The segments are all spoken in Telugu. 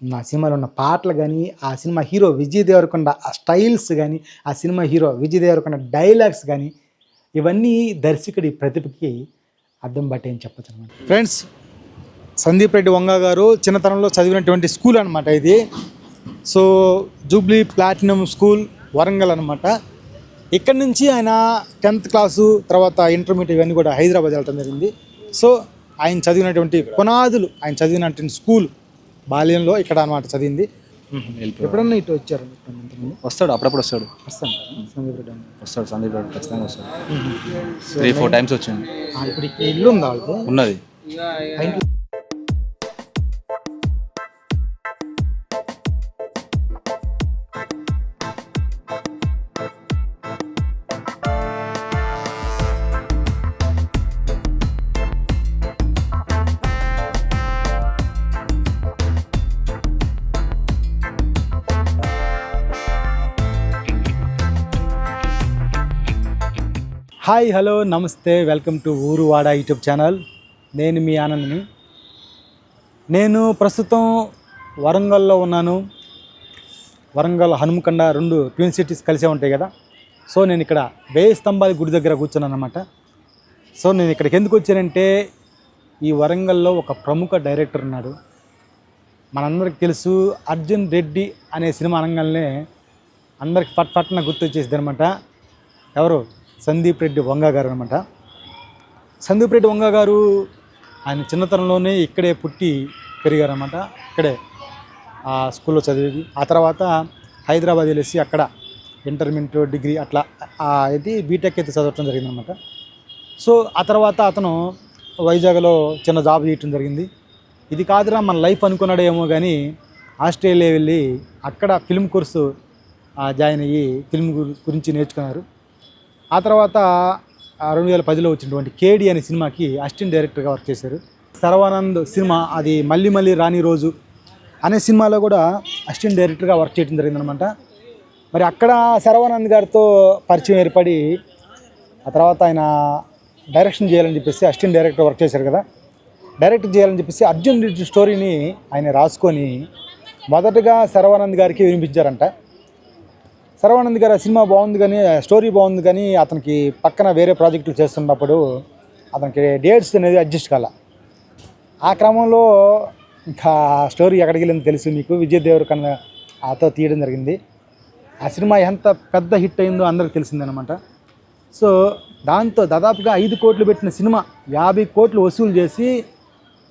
నా సినిమాలో ఉన్న పాటలు కానీ ఆ సినిమా హీరో విజయ్ దేవరకొండ ఆ స్టైల్స్ కానీ ఆ cinema hero Vijay Deverakonda dialogues కానీ ఇవన్నీ దర్శకుడి ప్రతిభకి అర్థం పట్టే అని చెప్పచ్చు అనమాట ఫ్రెండ్స్ సందీప్ రెడ్డి వంగ గారు చిన్నతనంలో చదివినటువంటి స్కూల్ అనమాట ఇది. So jubilee platinum school Warangal అనమాట ఇక్కడ నుంచి ఆయన టెన్త్ క్లాసు తర్వాత ఇంటర్మీడియట్ ఇవన్నీ కూడా హైదరాబాద్ వెళ్ళటం జరిగింది. సో ఆయన చదివినటువంటి పునాదులు ఆయన చదివినటువంటి స్కూల్ బాల్యంలో ఇక్కడ అనమాట చదివింది. ఎప్పుడన్నా ఇటు వచ్చారు? వస్తాడు అప్పుడప్పుడు వస్తాడు. వస్తాను సందీప్ రెడ్డి. వస్తాడు సందీప్ రెడ్డి ఖచ్చితంగా వస్తాడు. త్రీ ఫోర్ టైమ్స్ వచ్చింది ఇప్పుడు ఇల్లు ఉందా వాళ్ళకి? ఉన్నది. Hi hello namaste welcome to Uruvada YouTube channel. నేను మీ ఆనంద్ని. నేను ప్రస్తుతం వరంగల్లో ఉన్నాను. వరంగల్ హనుమకొండ రెండు ట్విన్ సిటీస్ కలిసే ఉంటాయి కదా. సో నేను ఇక్కడ వేయి స్తంభాల గుడి దగ్గర కూర్చున్నాను అనమాట సో నేను ఇక్కడికి ఎందుకు వచ్చానంటే ఈ వరంగల్లో ఒక ప్రముఖ డైరెక్టర్ ఉన్నాడు. మనందరికి తెలుసు అర్జున్ రెడ్డి అనే సినిమా అనగానే అందరికి ఫట్ ఫట్న గుర్తు గుర్తొచ్చేసింది అనమాట ఎవరు? సందీప్ రెడ్డి వంగ గారు అనమాట సందీప్ రెడ్డి వంగ గారు ఆయన చిన్నతనంలోనే ఇక్కడే పుట్టి పెరిగారనమాట. ఇక్కడే ఆ స్కూల్లో చదివేది. ఆ తర్వాత హైదరాబాద్ వెళ్ళేసి అక్కడ ఇంటర్మీడియట్ డిగ్రీ అట్లా అయితే బీటెక్ అయితే చదవటం జరిగిందనమాట. సో ఆ తర్వాత అతను వైజాగ్లో చిన్న జాబ్ చేయటం జరిగింది. ఇది కాదురా మన లైఫ్ అనుకున్నాడేమో కానీ ఆస్ట్రేలియా వెళ్ళి అక్కడ ఫిల్మ్ కోర్సు జాయిన్ అయ్యి ఫిల్మ్ గురించి నేర్చుకున్నారు. ఆ తర్వాత రెండు వేల పదిలో వచ్చినటువంటి కేడి అనే సినిమాకి అసిస్టెంట్ డైరెక్టర్గా వర్క్ చేశారు. సర్వానంద్ సినిమా అది మళ్ళీ మళ్ళీ రాని రోజు అనే సినిమాలో కూడా అసిస్టెంట్ డైరెక్టర్గా వర్క్ చేయడం జరిగిందనమాట మరి అక్కడ శరవానంద్ గారితో పరిచయం ఏర్పడి ఆ తర్వాత ఆయన డైరెక్షన్ చేయాలని చెప్పేసి అసిస్టెంట్ డైరెక్టర్ వర్క్ చేశారు కదా. డైరెక్ట్ చేయాలని చెప్పేసి అర్జున్ రెడ్డి స్టోరీని ఆయన రాసుకొని మొదటగా శరవానంద్ గారికి వినిపించారంట. శరవానంద్ గారు ఆ సినిమా బాగుంది కానీ స్టోరీ బాగుంది కానీ అతనికి పక్కన వేరే ప్రాజెక్టులు చేస్తున్నప్పుడు అతనికి డేట్స్ అనేది అడ్జస్ట్ కాల. ఆ క్రమంలో ఇంకా స్టోరీ ఎక్కడికి వెళ్ళింది తెలుసు మీకు. విజయ్ దేవరకొండ ఆతో తీయడం జరిగింది. ఆ సినిమా ఎంత పెద్ద హిట్ అయిందో అందరికి తెలిసిందనమాట సో దాంతో దాదాపుగా ఐదు కోట్లు పెట్టిన సినిమా యాభై కోట్లు వసూలు చేసి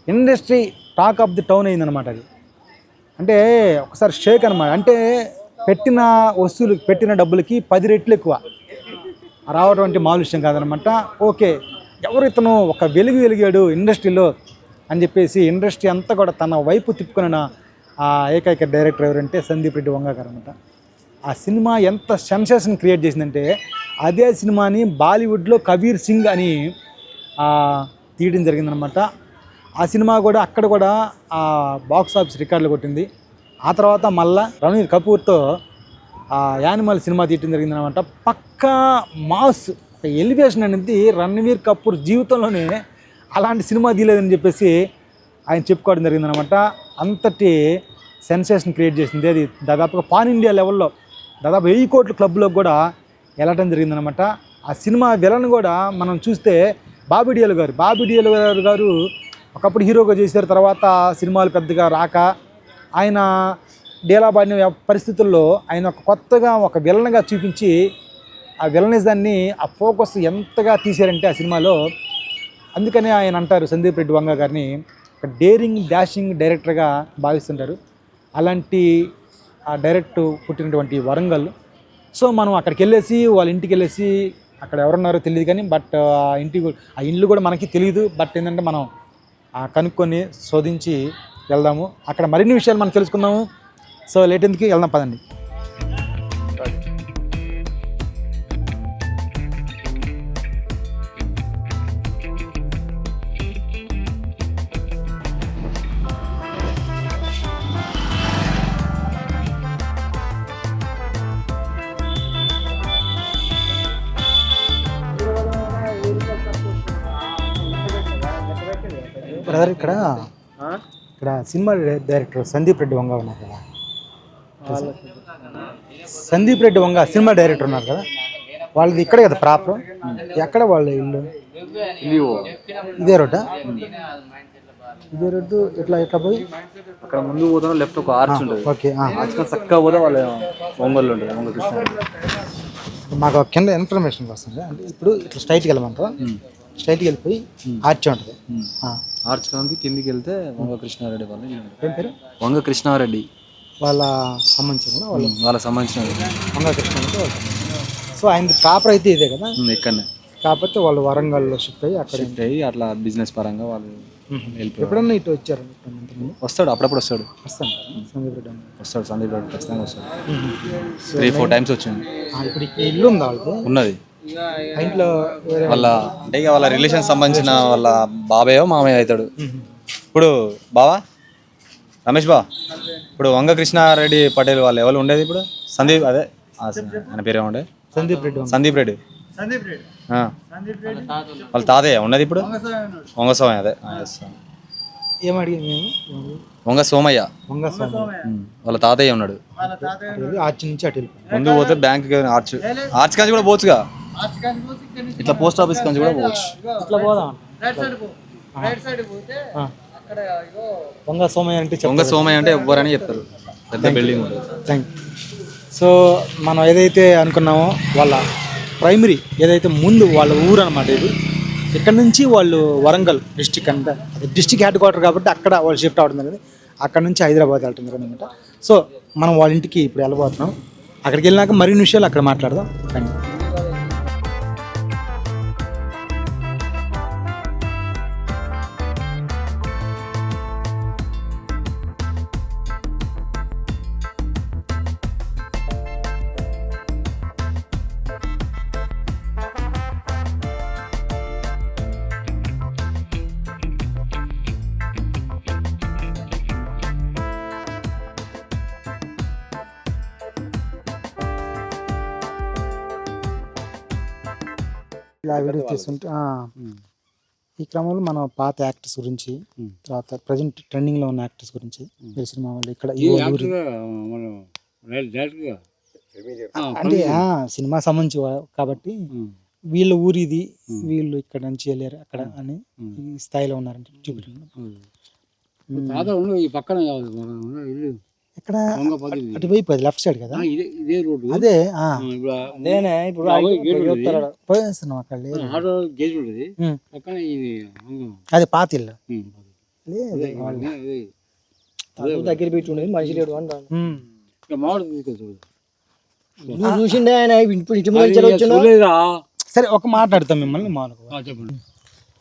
industry talk of the town అయిందనమాట అది. అంటే ఒకసారి షేక్ అనమాట అంటే పెట్టిన వస్తువులు పెట్టిన డబ్బులకి పది రెట్లు ఎక్కువ. రావడం అంటే మాలుష్యం కాదనమాట. ఓకే ఎవరు ఇతను ఒక వెలుగు వెలిగాడు ఇండస్ట్రీలో అని చెప్పేసి ఇండస్ట్రీ అంతా కూడా తన వైపు తిప్పుకున్న ఆ ఏకైక డైరెక్టర్ ఎవరంటే సందీప్ రెడ్డి వంగగారు అనమాట ఆ సినిమా ఎంత సెన్సేషన్ క్రియేట్ చేసిందంటే అదే సినిమాని బాలీవుడ్లో కబీర్ సింగ్ అని తీయడం జరిగిందనమాట. ఆ సినిమా కూడా అక్కడ కూడా ఆ బాక్స్ ఆఫీస్ రికార్డులు కొట్టింది. ఆ తర్వాత మళ్ళా రణవీర్ కపూర్తో ఆ యానిమల్ సినిమా తీయటం జరిగిందనమాట పక్కా మాస్ ఎలివేషన్ అనేది రణవీర్ కపూర్ జీవితంలోనే అలాంటి సినిమా తీయలేదని చెప్పేసి ఆయన చెప్పుకోవడం జరిగిందనమాట అంతటి సెన్సేషన్ క్రియేట్ చేసింది. అది దాదాపుగా పాన్ ఇండియా లెవెల్లో దాదాపు వెయ్యి కోట్ల క్లబ్లో కూడా వెళ్ళటం జరిగిందనమాట ఆ సినిమా విలన్ కూడా మనం చూస్తే బాబిడియల్ గారు బాబిడియల్ గారు గారు ఒకప్పుడు హీరోగా చేశారు. తర్వాత సినిమాలు పెద్దగా రాక ఆయన డేలాబాడిన పరిస్థితుల్లో ఆయన ఒక కొత్తగా ఒక విలన్గా చూపించి ఆ విలనిజాన్ని ఆ ఫోకస్ ఎంతగా తీశారంటే ఆ సినిమాలో అందుకనే ఆయన అంటారు సందీప్ రెడ్డి వంగ గారిని ఒక డేరింగ్ డాషింగ్ డైరెక్టర్గా భావిస్తుంటారు. అలాంటి ఆ డైరెక్ట్ పుట్టినటువంటి వరంగల్. సో మనం అక్కడికి వెళ్ళేసి వాళ్ళ ఇంటికి వెళ్ళేసి అక్కడ ఎవరున్నారో తెలియదు కానీ బట్ ఆ ఇంటి ఆ ఇల్లు కూడా మనకి తెలియదు బట్ ఏంటంటే మనం కనుక్కొని శోధించి వెళ్దాము. అక్కడ మరిన్ని విషయాలు మనం తెలుసుకుందాము. సో లేట్ ఎందుకు? వెళ్దాం పదండి. బ్రదర్ ఇక్కడ ఇక్కడ సినిమా డైరెక్టర్ సందీప్ రెడ్డి వంగ ఉన్నారు కదా. సందీప్ రెడ్డి వంగ సినిమా డైరెక్టర్ ఉన్నారు కదా. వాళ్ళది ఇక్కడే కదా ప్రాపర్. ఎక్కడ వాళ్ళ ఇల్లు? ఇదే రోడ్డా? ఇదే రోడ్డు ఇట్లా ఇట్లా పోయి? అక్కడ ముందు పోతాను లెఫ్ట్ ఒక ఆర్చ్ ఉంటుంది. ఓకే. ఆర్చ్ చక్కగా పోతే వాళ్ళ ఒంగోలు ఉంటుంది ఒంగోలు కృష్ణ మాకు కింద ఇన్ఫర్మేషన్ వస్తుంది. అంటే ఇప్పుడు ఇట్లా స్ట్రైట్కి వెళ్ళమంటారా స్ట్రైట్కి వెళ్ళిపోయి ఆర్చ్ ఉంటుంది. ఆర్చ్ కానీ కిందికి వెళ్తే వంగ కృష్ణారెడ్డి వాళ్ళు. ఏం పేరు? వంగ కృష్ణారెడ్డి వాళ్ళ సంబంధించిన వాళ్ళ వాళ్ళకి సంబంధించిన వంగ కృష్ణ అంటే వాళ్ళు. సో ఆయన ప్రాపర్ అయితే ఇదే కదా? ఇక్కడనే. కాకపోతే వాళ్ళు వరంగల్లో షిఫ్ట్ అయ్యి అక్కడ షిఫ్ట్ అయ్యి అట్లా బిజినెస్ పరంగా వాళ్ళు ఎప్పుడన్నా ఇటు వచ్చారు? వస్తాడు అప్పుడప్పుడు వస్తాడు. వస్తాను సందీప్ రెడ్డి. వస్తాడు సందీప్ రెడ్డి ఖచ్చితంగా వస్తాడు. త్రీ ఫోర్ టైమ్స్ వచ్చింది ఇప్పుడు ఇల్లు ఉందా వాళ్ళకి? ఉన్నది. ఇంట్లో వాళ్ళ అంటే ఇక వాళ్ళ రిలేషన్ సంబంధించిన వాళ్ళ బాబాయో మామయ్య అవుతాడు. ఇప్పుడు బావా? రమేష్ బా ఇప్పుడు వంగ కృష్ణారెడ్డి పటేల్ వాళ్ళు ఎవరు ఉండేది ఇప్పుడు? సందీప్ అదే ఆయన పేరు ఏముండే సందీప్ రెడ్డి. సందీప్ రెడ్డి. ఆ. వాళ్ళ తాతయ్య ఉన్నది ఇప్పుడు? వంగ సోమయ్య అదే? వంగ సోమయ్య. వాళ్ళ తాతయ్య ఉన్నాడు. ఆర్చ్ నుంచి అటు ముందు పోతే బ్యాంక్ ఆర్చ్ ఆర్చ్ కాంచి కూడా పోవచ్చుగా. ఇట్లా పోస్ట్ ఆఫీస్ కాంచి కూడా పోవచ్చు. ఇట్లా పోదాం. వంగ సోమయ్య అంటే వంగ సోమయ్య అంటే ఎవ్వరని చెప్తారు. పెద్ద బిల్డింగ్ థ్యాంక్ సో మనం ఏదైతే అనుకున్నామో వాళ్ళ ప్రైమరీ ఏదైతే ముందు వాళ్ళ ఊరు అనమాట ఇది ఇక్కడ నుంచి వాళ్ళు వరంగల్ డిస్టిక్ అంతా అది డిస్టిక్ హెడ్ క్వార్టర్ కాబట్టి అక్కడ వాళ్ళు షిఫ్ట్ అవడం జరిగింది. అక్కడ నుంచి హైదరాబాద్ జరిగింది అనమాట సో మనం వాళ్ళ ఇంటికి ఇప్పుడు వెళ్ళబోతున్నాం. అక్కడికి వెళ్ళినాక మరిన్ని విషయాలు అక్కడ మాట్లాడదాం. రండి ఇలా వీడియో తీసుకుంటే ఆ, ఈ క్రమంలో మనం పాత యాక్టర్స్ గురించి తర్వాత ప్రజెంట్ ట్రెండింగ్లో ఉన్న యాక్టర్స్ గురించి సినిమా వాళ్ళు ఇక్కడ అంటే ఆ, సినిమా సంబంధించి కాబట్టి వీళ్ళ ఊరు ఇది వీళ్ళు ఇక్కడ నుంచి వెళ్ళారు అక్కడ అని ఈ స్థాయిలో ఉన్నారంటే చూపించండి ఈ పక్కన ఇల్లు ఇక్కడ. అటువైపు అది లెఫ్ట్ సైడ్ కదా? ఇదే ఇదే రోడ్డు. అదే ఆ, ఆ, ఇప్పుడు. పోయేస్తున్నాం అక్కడ. అది పాత ఇల్లు. లేదు. దగ్గర పెట్టి ఉండేది మనిషి లేడు అంటాను చూసిండే ఆయన ఇప్పుడు ఇంటి? సరే ఒక మాట్లాడతాం మిమ్మల్ని మామూలుగా. ఆ, చెప్పండి.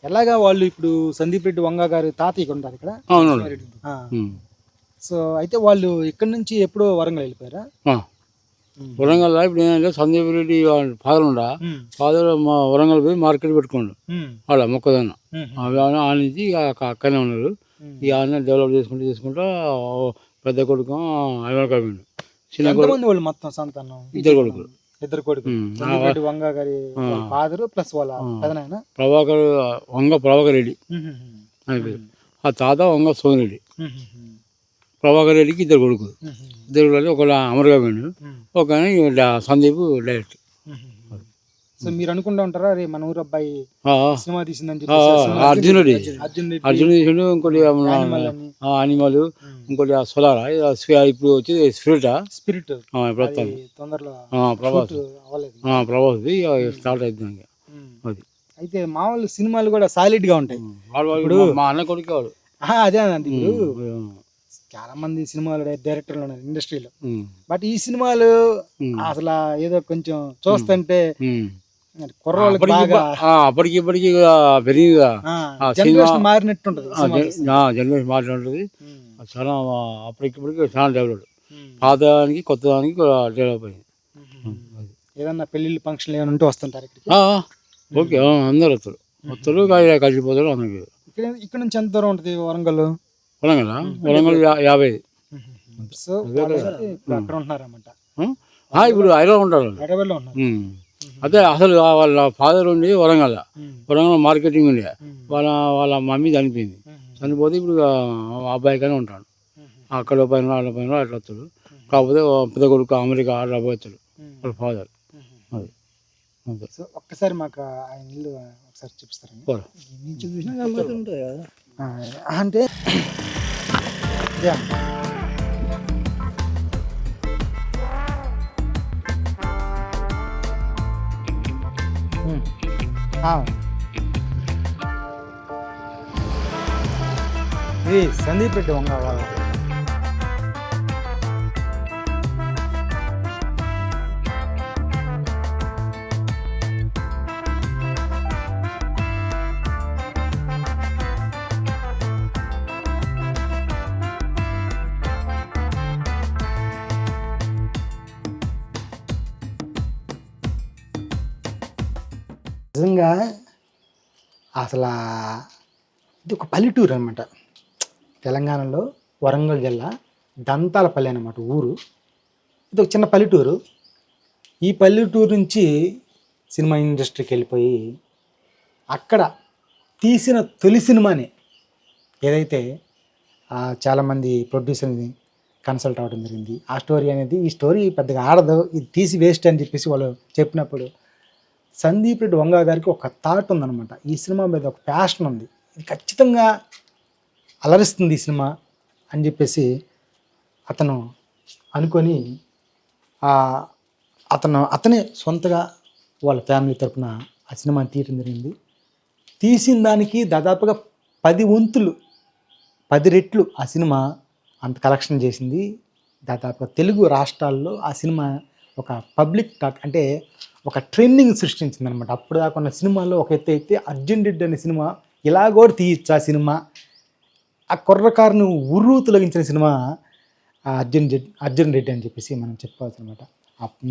ఎలాగా వాళ్ళు ఇప్పుడు సందీప్ రెడ్డి వంగ గారు తాతయ్య ఉంటారు ఇక్కడ అవును. సో అయితే వాళ్ళు ఇక్కడ నుంచి ఎప్పుడో వరంగల్ వెళ్ళిపోయారా. వరంగల్ ఇప్పుడు ఏంటంటే సందీప్ రెడ్డి ఫాదర్ ఉండా. ఫాదర్ మా వరంగల్ పోయి మార్కెట్ పెట్టుకోండు వాళ్ళ మొక్కదన్న ఆ నుంచి అక్కనే ఉన్నారు. ఇక ఆయన డెవలప్ చేసుకుంటూ చేసుకుంటూ పెద్ద కొడుకు అమెరికా పోయిండు. చిన్న కొడుకు. వాళ్ళు మొత్తం సంతానం? ఇద్దరు కొడుకులు. ఇద్దరు కొడుకు రెడ్డి వంగ గారి ఫాదర్ ప్లస్ వాళ్ళ పెదనాయన? ప్రభాకర్ వంగ ప్రభాకర్ రెడ్డి. ఆ తాత వంగ సోమిరెడ్డి. ప్రభాకర్ రెడ్డికి ఇద్దరు కొడుకులు. ఇద్దరు కొడుకులు ఒకళ్ళు అమరుగా ఒక సందీప్ డైరెక్ట్ సో మీరు అనుకుంటా ఉంటారా రే మన ఊరు అబ్బాయి సినిమా తీసిందని చెప్పి అర్జున్ చేసిండు ఇంకోటి. అనిమల్ ఇంకోటి సోలారా ఇప్పుడు వచ్చి స్పిరిటా? స్పిరిట్. ప్రస్తుతం తొందరలో ప్రభాస్. ఇక స్టార్ట్ అవుతుంది. అది. అయితే మామూలు సినిమాలు కూడా సాలిడ్గా ఉంటాయి. మా అన్న కొడుకు వాడు. అదే అండి ఇప్పుడు చాలా మంది సినిమాలు డైరెక్టర్లు ఉన్నారు ఇండస్ట్రీలో. బట్ ఈ సినిమాలు. అసలు ఏదో కొంచెం చూస్తుంటే అప్పటికి ఇప్పటికి ఇక పెరిగింది? కదా. ఆ, జనరేషన్ మారినట్టుంటది జనరేషన్ ఉమ్. చాలా అప్పటికిప్పటికి చాలా డెవలప్. పాత దానికి కొత్త దానికి డెవలప్ అయింది. ఏదన్నా పెళ్ళిళ్ళు ఫంక్షన్లు ఏమైనా ఉంటే వస్తుంటారు ఓకే అందరు వస్తారు. వస్తారు కలిసిపోతారు అందరికి ఇక్కడ ఇక్కడ నుంచి ఎంత దూరం ఉంటుంది వరంగల్? వరంగల్ వరంగల్ యా- యాభై. సో ఇప్పుడు అక్కడ ఉంటున్నారన్నమాట. ఆ? ఆ, ఇప్పుడు హైదరాబాద్ ఉంటారు. ఉన్నారు. అదే అసలు వాళ్ళ ఫాదర్ ఉండి వరంగల్. వరంగల్ మార్కెటింగ్ ఉండే. వాళ్ళ వాళ్ళ మమ్మీ చనిపోయింది. చనిపోతే ఇప్పుడు ఇక ఆ అబ్బాయిగానే ఉంటాడు. అక్కడ పైన వాళ్ళ పైన అట్లా వస్తాడు. కాకపోతే పెద్ద కొడుకు అమెరికా ఆడ పోతాడు. వాళ్ళ ఫాదర్. అది. అంతే. సో ఒక్కసారి మాకు ఆయన ఇల్లు ఒకసారి చూపిస్తారండి. పోరా. నుంచి చూసినా కనబడుతూ ఉంటుంది కదా ఆ, అంటే యా. ఉమ్. ఆ. ఇది సందీప్ రెడ్డి అసలు ఇది ఒక పల్లెటూరు అనమాట తెలంగాణలో వరంగల్ జిల్లా దంతాలపల్లి అనమాట ఊరు. ఇది ఒక చిన్న పల్లెటూరు. ఈ పల్లెటూరు నుంచి సినిమా ఇండస్ట్రీకి వెళ్ళిపోయి అక్కడ తీసిన తొలి సినిమాని ఏదైతే చాలామంది ప్రొడ్యూసర్ని కన్సల్ట్ అవ్వడం జరిగింది. ఆ స్టోరీ అనేది ఈ స్టోరీ పెద్దగా ఆడదు ఇది తీసి వేస్ట్ అని చెప్పేసి వాళ్ళు చెప్పినప్పుడు సందీప్ రెడ్డి వంగ గారికి ఒక థాట్ ఉందన్నమాట. ఈ సినిమా మీద ఒక ప్యాషన్ ఉంది. ఇది ఖచ్చితంగా అలరిస్తుంది ఈ సినిమా అని చెప్పేసి అతను అనుకొని అతను అతనే సొంతగా వాళ్ళ ఫ్యామిలీ తరపున ఆ సినిమాని తీయటం జరిగింది. తీసిన దానికి దాదాపుగా పది వంతులు పది రెట్లు ఆ సినిమా అంత కలెక్షన్ చేసింది. దాదాపుగా తెలుగు రాష్ట్రాల్లో ఆ సినిమా ఒక పబ్లిక్ టాక్ అంటే ఒక ట్రెండింగ్ సృష్టించిందనమాట అప్పుడు దాకా ఉన్న సినిమాలో ఒక ఎత్తు అయితే అర్జున్ రెడ్డి అనే సినిమా ఇలా కూడా తీయచ్చు ఆ సినిమా ఆ కుర్రకారును ఉర్రు తొలగించిన సినిమా ఆ అర్జున్ రెడ్డి అర్జున్ రెడ్డి అని చెప్పేసి మనం చెప్పుకోవచ్చు అనమాట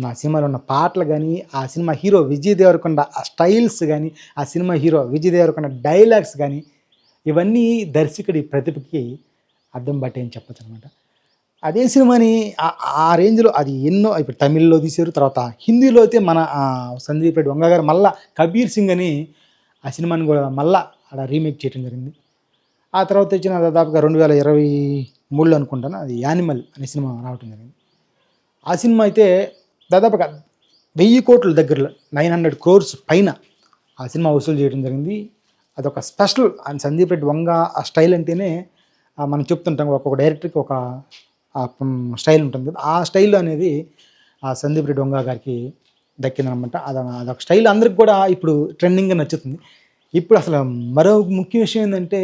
ఆ సినిమాలో ఉన్న పాటలు కానీ ఆ సినిమా హీరో విజయ్ దేవరకొండ ఆ స్టైల్స్ కానీ ఆ cinema hero Vijay Deverakonda dialogues కానీ ఇవన్నీ దర్శకుడి ప్రతిభకి అర్థం పట్టే అని చెప్పచ్చు అనమాట అదే సినిమాని ఆ- రేంజ్లో అది ఎన్నో ఇప్పుడు తమిళ్ళో తీశారు తర్వాత హిందీలో అయితే మన సందీప్ రెడ్డి వంగ గారు మళ్ళా కబీర్ సింగ్ అని ఆ సినిమాని కూడా మళ్ళా అక్కడ రీమేక్ చేయడం జరిగింది. ఆ తర్వాత వచ్చిన దాదాపుగా రెండు వేల ఇరవై మూడులో అనుకుంటాను అది యానిమల్ అనే సినిమా రావటం జరిగింది. ఆ సినిమా అయితే దాదాపుగా వెయ్యి కోట్ల దగ్గరలో నైన్ హండ్రెడ్ క్రోర్స్ పైన ఆ సినిమా వసూలు చేయడం జరిగింది. అదొక స్పెషల్ అండ్ సందీప్ రెడ్డి వంగ ఆ స్టైల్ అంటేనే మనం చెప్తుంటాం ఒక్కొక్క డైరెక్టర్కి ఒక స్టైల్ ఉంటుంది కదా ఆ స్టైల్ అనేది ఆ సందీప్ రెడ్డి వంగ గారికి దక్కిందనమాట. అది అదొక స్టైల్ అందరికి కూడా ఇప్పుడు ట్రెండింగ్గా నచ్చుతుంది. ఇప్పుడు అసలు మరో ముఖ్య విషయం ఏంటంటే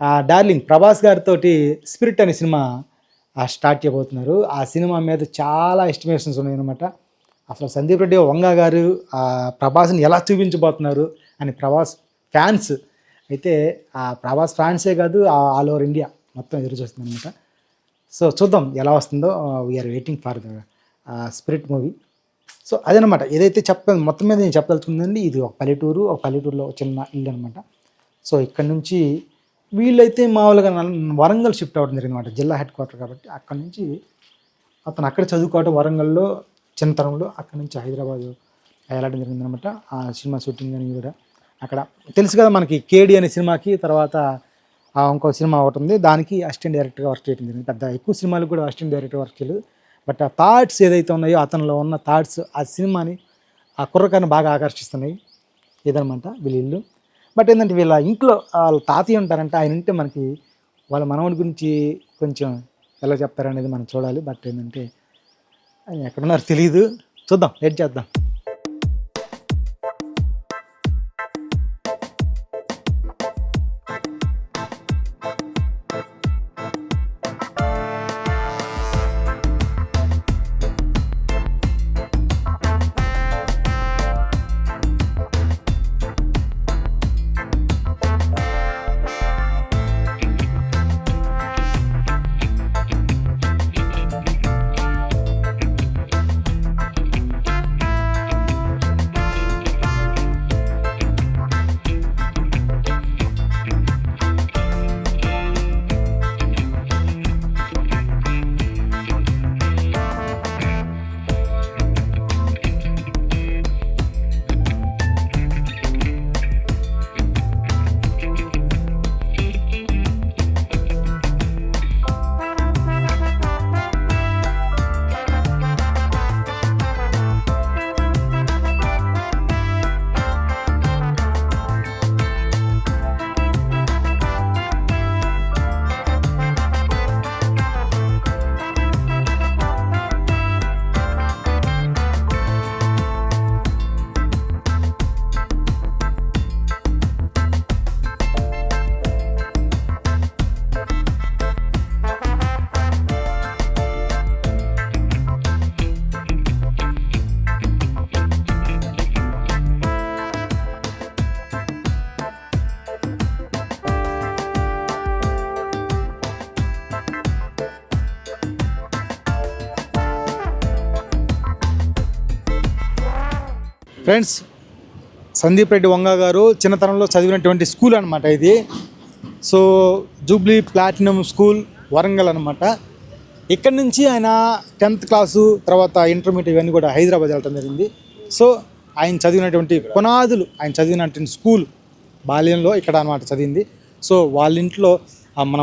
ఆ డార్లింగ్ ప్రభాస్ గారితో స్పిరిట్ అనే సినిమా స్టార్ట్ చేయబోతున్నారు. ఆ సినిమా మీద చాలా ఎస్టిమేషన్స్ ఉన్నాయన్నమాట. అసలు సందీప్ రెడ్డి వంగ గారు ఆ ప్రభాస్ని ఎలా చూపించబోతున్నారు అని ప్రభాస్ ఫ్యాన్స్ అయితే ఆ ప్రభాస్ ఫ్యాన్సే కాదు ఆల్ ఓవర్ ఇండియా మొత్తం ఎదురు చూస్తుంది అనమాట సో చూద్దాం ఎలా వస్తుందో. We are waiting for the Spirit movie so అదనమాట. ఏదైతే చెప్ప మొత్తం మీద నేను చెప్పదలుచుకుందండి ఇది ఒక పల్లెటూరు ఒక పల్లెటూరులో చిన్న ఇల్లు అనమాట. సో ఇక్కడ నుంచి వీళ్ళైతే మామూలుగా వరంగల్ షిఫ్ట్ అవ్వడం జరిగింది అనమాట జిల్లా హెడ్ క్వార్టర్ కాబట్టి. అక్కడ నుంచి అతను అక్కడ చదువుకోవటం వరంగల్లో చిన్నతనంలో అక్కడ నుంచి హైదరాబాద్ వెళ్ళడం జరిగిందనమాట ఆ సినిమా షూటింగ్ అని కూడా అక్కడ. తెలుసు కదా మనకి కేడి అనే సినిమాకి తర్వాత ఇంకో సినిమా ఒకటి ఉంది. దానికి అసిస్టెంట్ డైరెక్టర్గా వర్క్ చేయడం జరిగింది. పెద్ద ఎక్కువ సినిమాలకు కూడా అసిస్టెంట్ డైరెక్టర్ వర్క్ చేయలేదు. బట్ ఆ థాట్స్ ఏదైతే ఉన్నాయో అతనిలో ఉన్న థాట్స్ ఆ సినిమాని ఆ కుర్రకాన్ని బాగా ఆకర్షిస్తున్నాయి. ఇదనమాట వీళ్ళు ఇల్లు. బట్ ఏంటంటే వీళ్ళ ఇంట్లో వాళ్ళ తాతయ్య ఉంటారంటే ఆయన ఉంటే మనకి వాళ్ళ మనవడి గురించి కొంచెం ఎలా చెప్తారనేది మనం చూడాలి. బట్ ఏంటంటే ఆయన ఎక్కడున్నారో తెలియదు చూద్దాం వెయిట్ చేద్దాం. ఫ్రెండ్స్ సందీప్ రెడ్డి వంగ గారు చిన్నతనంలో చదివినటువంటి స్కూల్ అనమాట ఇది. So jubilee platinum school Warangal అనమాట ఇక్కడ నుంచి ఆయన టెన్త్ క్లాసు తర్వాత ఇంటర్మీడియట్ ఇవన్నీ కూడా హైదరాబాద్ వెళ్ళటం జరిగింది. సో ఆయన చదివినటువంటి పునాదులు ఆయన చదివినటువంటి స్కూల్ బాల్యంలో ఇక్కడ అనమాట చదివింది. సో వాళ్ళ ఇంట్లో మన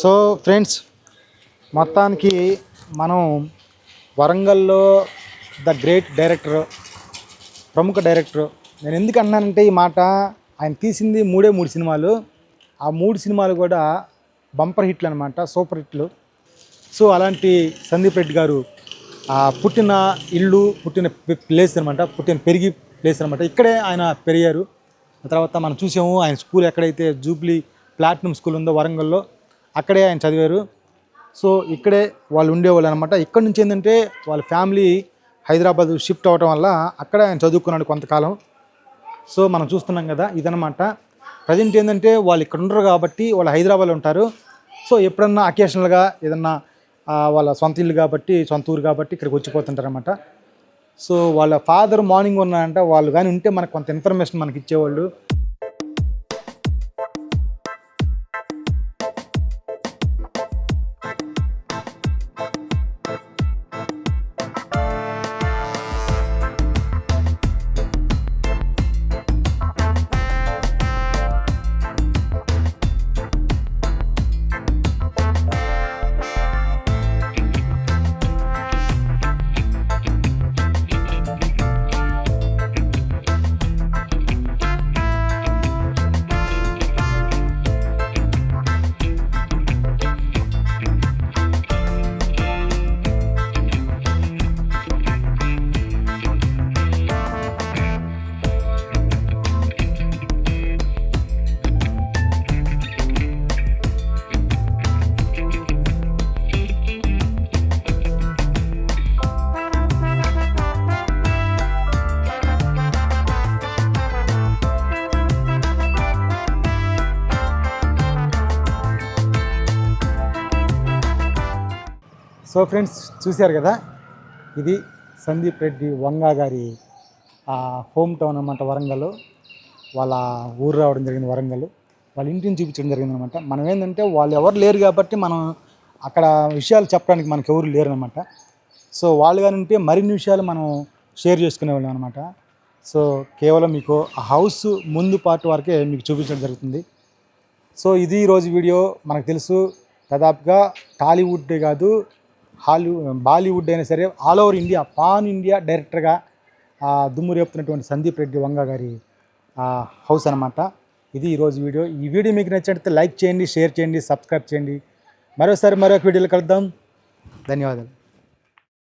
సో ఫ్రెండ్స్ మొత్తానికి మనం వరంగల్లో ద గ్రేట్ డైరెక్టర్ ప్రముఖ డైరెక్టర్. నేను ఎందుకు అన్నానంటే ఈ మాట ఆయన తీసింది మూడే మూడు సినిమాలు. ఆ మూడు సినిమాలు కూడా బంపర్ హిట్లు అనమాట సూపర్ హిట్లు. సో అలాంటి సందీప్ రెడ్డి గారు ఆ పుట్టిన ఇల్లు పుట్టిన ప్లేస్ అనమాట పుట్టిన పెరిగి ప్లేస్ అనమాట ఇక్కడే ఆయన పెరిగారు. తర్వాత మనం చూసాము ఆయన స్కూల్ ఎక్కడైతే జూబ్లీ ప్లాటినం స్కూల్ ఉందో వరంగల్లో అక్కడే ఆయన చదివారు. సో ఇక్కడే వాళ్ళు ఉండేవాళ్ళు అనమాట ఇక్కడ నుంచి ఏంటంటే వాళ్ళ ఫ్యామిలీ హైదరాబాద్ షిఫ్ట్ అవ్వటం వల్ల అక్కడే ఆయన చదువుకున్నాడు కొంతకాలం. సో మనం చూస్తున్నాం కదా ఇదనమాట ప్రజెంట్ ఏంటంటే వాళ్ళు ఇక్కడ ఉండరు కాబట్టి వాళ్ళు హైదరాబాద్లో ఉంటారు. సో ఎప్పుడన్నా అకేషనల్గా ఏదన్నా వాళ్ళ సొంత ఇల్లు కాబట్టి సొంత ఊరు కాబట్టి ఇక్కడికి వచ్చిపోతుంటారనమాట సో వాళ్ళ ఫాదర్ మార్నింగ్ ఉన్నారంటే వాళ్ళు కానీ ఉంటే మనకు కొంత ఇన్ఫర్మేషన్ మనకి ఇచ్చేవాళ్ళు. సో ఫ్రెండ్స్ చూశారు కదా? ఇది సందీప్ రెడ్డి వంగా గారి హోమ్ టౌన్ అనమాట వరంగల్. వాళ్ళ ఊరు రావడం జరిగింది వరంగల్. వాళ్ళ ఇంటిని చూపించడం జరిగింది అనమాట మనం ఏంటంటే వాళ్ళు ఎవరు లేరు కాబట్టి మనం అక్కడ విషయాలు చెప్పడానికి మనకు ఎవరు లేరు అనమాట సో వాళ్ళు కానీ ఉంటే మరిన్ని విషయాలు మనం షేర్ చేసుకునేవాళ్ళం అనమాట సో కేవలం మీకు ఆ హౌస్ ముందు పార్ట్ వరకే మీకు చూపించడం జరుగుతుంది. సో ఇది ఈరోజు వీడియో. మనకు తెలుసు దాదాపుగా టాలీవుడ్ కాదు హాలీవుడ్ బాలీవుడ్ అయినా సరే all over India pan India డైరెక్టర్గా దుమ్ము రేపుతున్నటువంటి సందీప్ రెడ్డి వంగ గారి హౌస్ అనమాట ఇది ఈరోజు వీడియో. ఈ వీడియో మీకు నచ్చినట్లయితే లైక్ చేయండి షేర్ చేయండి సబ్స్క్రైబ్ చేయండి. మరోసారి మరొక వీడియోలో కలుద్దాం. ధన్యవాదాలు.